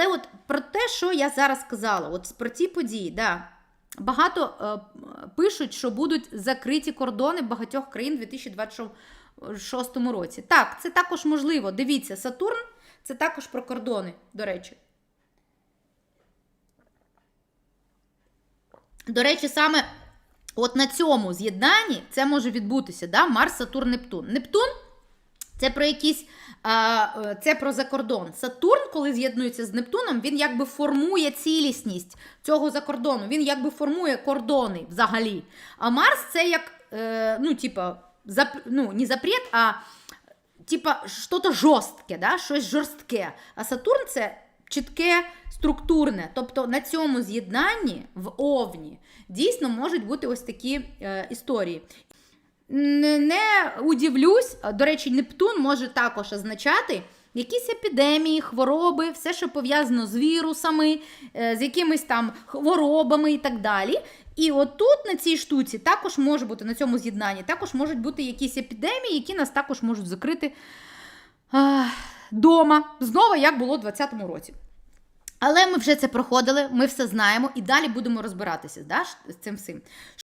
Але от про те, що я зараз сказала, от про ці події, да, багато е, пишуть, що будуть закриті кордони багатьох країн у 2026 році. Так, це також можливо. Дивіться, Сатурн це також про кордони, до речі. До речі, саме от на цьому з'єднанні це може відбутися, да? Марс, Сатурн, Нептун. Нептун це про якісь а, е, це про закордон. Сатурн, коли з'єднується з Нептуном, він якби формує цілісність цього закордону. Він якби формує кордони взагалі. А Марс це як, е, ну, типа, зап, ну, не запрет, а типа що-то жорстке, да? щось жорстке. А Сатурн це чітке, структурне. Тобто на цьому з'єднанні в Овні дійсно можуть бути ось такі е, історії. Не, удивлюсь, до речі, Нептун може також означати якісь епідемії, хвороби, все, що пов'язано з вірусами, е, з якимись там хворобами і так далі. І отут на цій штуці також може бути на цьому з'єднанні, також можуть бути якісь епідемії, які нас також можуть закрити дома. Знову як було у 2020 році. Але ми вже це проходили, ми все знаємо і далі будемо розбиратися да, з цим всім.